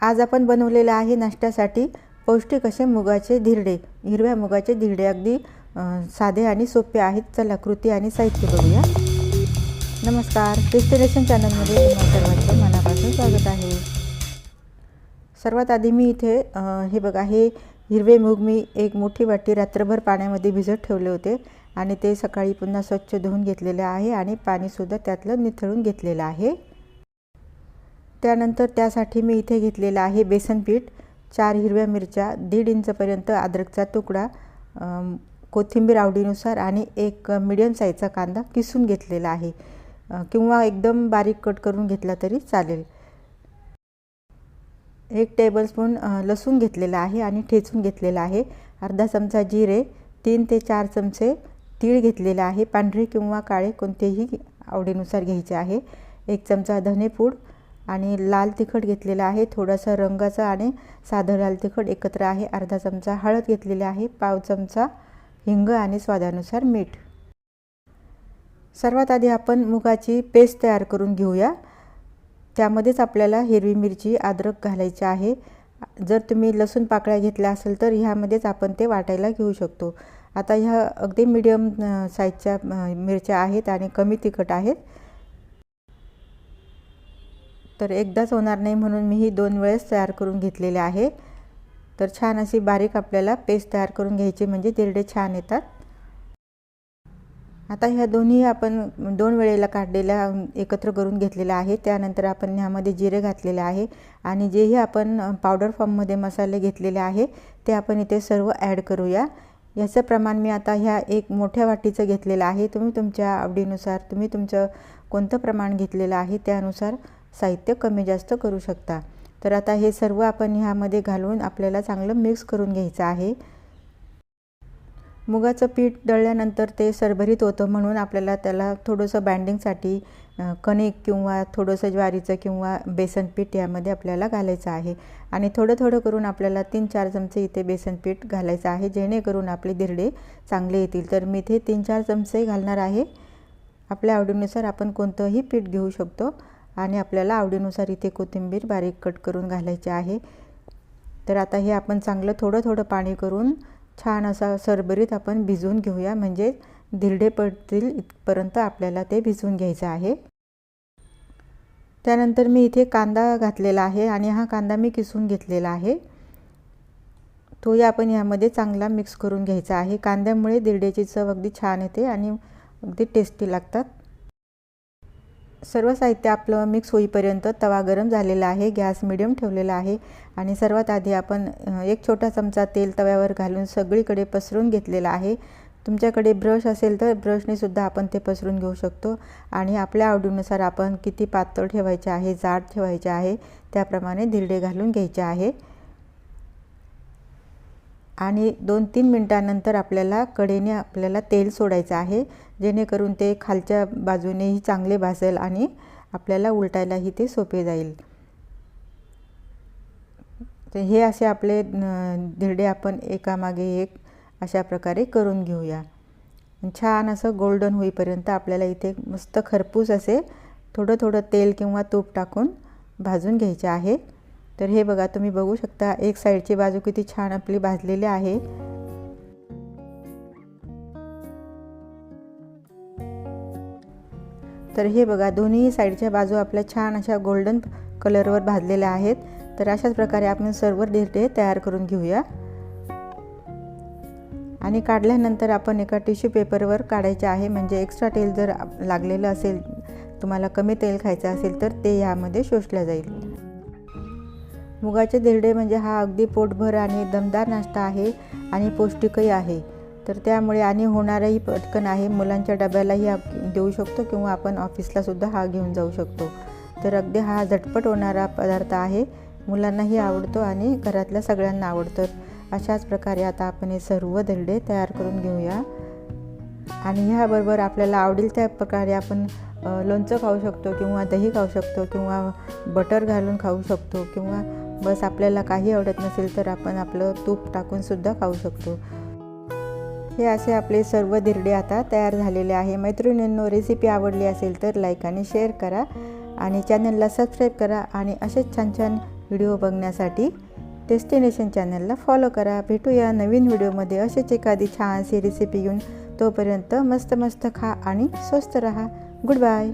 आज आपण बनवलेलं आहे नाश्त्यासाठी पौष्टिक असे मुगाचे धिरडे. हिरव्या मुगाचे धिरडे अगदी साधे आणि सोपे आहेत. चला कृती आणि साहित्य बघूया. नमस्कार. डेस्टिनेशन चॅनलमध्ये सर्वांचं मनापासून स्वागत आहे. सर्वात आधी मी इथे हे बघा हे हिरवे मूग मी एक मोठी वाटी रात्रभर पाण्यामध्ये भिजत ठेवले होते आणि ते सकाळी पुन्हा स्वच्छ धुवून घेतलेले आहे आणि पाणीसुद्धा त्यातलं निथळून घेतलेलं आहे. त्यानंतर त्यासाठी मी इथे घेतलेलं आहे बेसन पीठ चार हिरव्या मिरच्या दीड इंचपर्यंत अद्रकचा तुकडा कोथिंबीर आवडीनुसार आणि एक मिडियम साईजचा कांदा किसून घेतलेला आहे. किंवा एकदम बारीक कट करून घेतला तरी चालेल. एक टेबलस्पून लसूण घेतलेला आहे आणि ठेचून घेतलेला आहे. अर्धा चमचा जिरे तीन ते चार चमचे तीळ घेतलेला आहे. पांढरे किंवा काळे कोणतेही आवडीनुसार घ्यायचे आहे. एक चमचा धनेपूड आणि लाल तिखट घेतलेलं आहे. थोडासा रंगाचा आणि साधं लाल तिखट एकत्र आहे. अर्धा चमचा हळद घेतलेली आहे. पाव चमचा हिंग आणि स्वादानुसार मीठ. सर्वात आधी आपण मुगाची पेस्ट तयार करून घेऊया. त्यामध्येच आपल्याला हिरवी मिरची अद्रक घालायची आहे. जर तुम्ही लसूण पाकळ्या घेतल्या असेल तर ह्यामध्येच आपण ते वाटायला घेऊ शकतो. आता ह्या अगदी मिडियम साईजच्या मिरच्या आहेत आणि कमी तिखट आहेत. तर एकदाच होणार नाही म्हणून मी ही दोन वेळेस तयार करून घेतलेले आहे. तर छान अशी बारीक आपल्याला पेस्ट तयार करून घ्यायची म्हणजे तिरडे छान येतात. आता ह्या दोन्ही आपण दोन वेळेला काढलेल्या एकत्र करून घेतलेल्या आहे. त्यानंतर आपण ह्यामध्ये जिरे घातलेले आहे आणि जेही आपण पावडर फॉर्ममध्ये मसाले घेतलेले आहे ते आपण इथे सर्व ॲड करूया. याचं प्रमाण मी आता ह्या एक मोठ्या वाटीचं घेतलेलं आहे. तुम्ही तुमच्या आवडीनुसार तुम्ही तुमचं कोणतं प्रमाण घेतलेलं आहे त्यानुसार साहित्य कमी जास्त करू शकता. तर आता हे सर्व आपण ह्यामध्ये घालून आपल्याला चांगलं मिक्स करून घ्यायचं आहे. मुगाचं पीठ दळल्यानंतर ते सरभरीत होतं म्हणून आपल्याला त्याला थोडंसं बँडिंगसाठी कणिक किंवा थोडंसं ज्वारीचं किंवा बेसन पीठ यामध्ये आपल्याला घालायचं आहे. आणि थोडं थोडं करून आपल्याला तीन चार चमचे इथे बेसन पीठ घालायचं आहे जेणेकरून आपले धिरडे चांगले येतील. तर मी इथे तीन चार चमचे घालणार आहे. आपल्या आवडीनुसार आपण कोणतंही पीठ घेऊ शकतो. आणि आपल्याला आवडीनुसार इथे कोथिंबीर बारीक कट करून घालायची आहे. तर आता हे आपण चांगलं थोडं थोडं पाणी करून छान असा सरबरीत आपण भिजवून घेऊया. म्हणजे धिरडे पडतील इथपर्यंत आपल्याला ते भिजवून घ्यायचं आहे. त्यानंतर मी इथे कांदा घातलेला आहे आणि हा कांदा मी किसून घेतलेला आहे. तोही आपण यामध्ये चांगला मिक्स करून घ्यायचा आहे. कांद्यामुळे दिरड्याची चव अगदी छान येते आणि अगदी टेस्टी लागतात. सर्व साहित्य आपलं मिक्स होईपर्यंत तवा गरम झालेला आहे गॅस मिडियम ठेवलेला आहे आणि सर्वात आधी आपण एक छोटा चमचा तेल तव्यावर घालून सगळीकडे पसरून घेतलेला आहे. तुमच्याकडे ब्रश असेल तर ब्रशने सुद्धा आपण ते पसरून घेऊ शकतो आणि आपल्या आवडीनुसार आपण किती पातळ ठेवायचे आहे जाड ठेवायचे आहे त्याप्रमाणे धिरडे घालून घ्यायचे आहे. आणि दोन तीन मिनटानंतर आपल्याला कडेने आपल्याला तेल सोडायचं आहे जेणेकरून ते खालच्या बाजूनेही चांगले भासेल आणि आपल्याला उलटायलाही ते सोपे जाईल. तर हे असे आपले धिरडे आपण एकामागे एक अशा प्रकारे करून घेऊया. छान असं गोल्डन होईपर्यंत आपल्याला इथे मस्त खरपूस असे थोडं थोडं तेल किंवा तूप टाकून भाजून घ्यायचे आहे. तर हे बघा तुम्ही बघू शकता एक साईडची बाजू किती छान आपली भाजलेली आहे. तर हे बघा दोन्ही साईडच्या बाजू आपल्या छान अशा गोल्डन कलरवर भाजलेल्या आहेत. तर अशाच प्रकारे आपण सर्व डिरडे तयार करून घेऊया. आणि काढल्यानंतर आपण एका टिश्यू पेपरवर काढायचे आहे. म्हणजे एक्स्ट्रा तेल जर लागलेलं असेल तुम्हाला कमी तेल खायचं असेल तर ते यामध्ये शोषलं जाईल. मुगाचे धिरडे म्हणजे हा अगदी पोटभर आणि दमदार नाश्ता आहे आणि पौष्टिकही आहे. तर त्यामुळे आणि होणारही पटकन आहे. मुलांच्या डब्यालाही देऊ शकतो किंवा आपण ऑफिसलासुद्धा हा घेऊन जाऊ शकतो. तर अगदी हा झटपट होणारा पदार्थ आहे. मुलांनाही आवडतो आणि घरातल्या सगळ्यांना आवडतं. अशाच प्रकारे आता आपण हे सर्व धिरडे तयार करून घेऊया. आणि ह्याबरोबर आपल्याला आवडेल त्या प्रकारे आपण लोणचं खाऊ शकतो किंवा दही खाऊ शकतो किंवा बटर घालून खाऊ शकतो किंवा बस आपल्याला काही आवडत नसेल तर आपण आपलं तूप टाकूनसुद्धा खाऊ शकतो. हे असे आपले सर्व धिरडे आता तयार झालेले आहे. मैत्रिणींनो रेसिपी आवडली असेल तर लाईक आणि शेअर करा आणि चॅनलला सबस्क्राईब करा आणि असेच छान छान व्हिडिओ बघण्यासाठी डेस्टिनेशन चॅनलला फॉलो करा. भेटूया नवीन व्हिडिओमध्ये असेच एखादी छानशी रेसिपी घेऊन तोपर्यंत मस्त मस्त खा आणि स्वस्त रहा. Good bye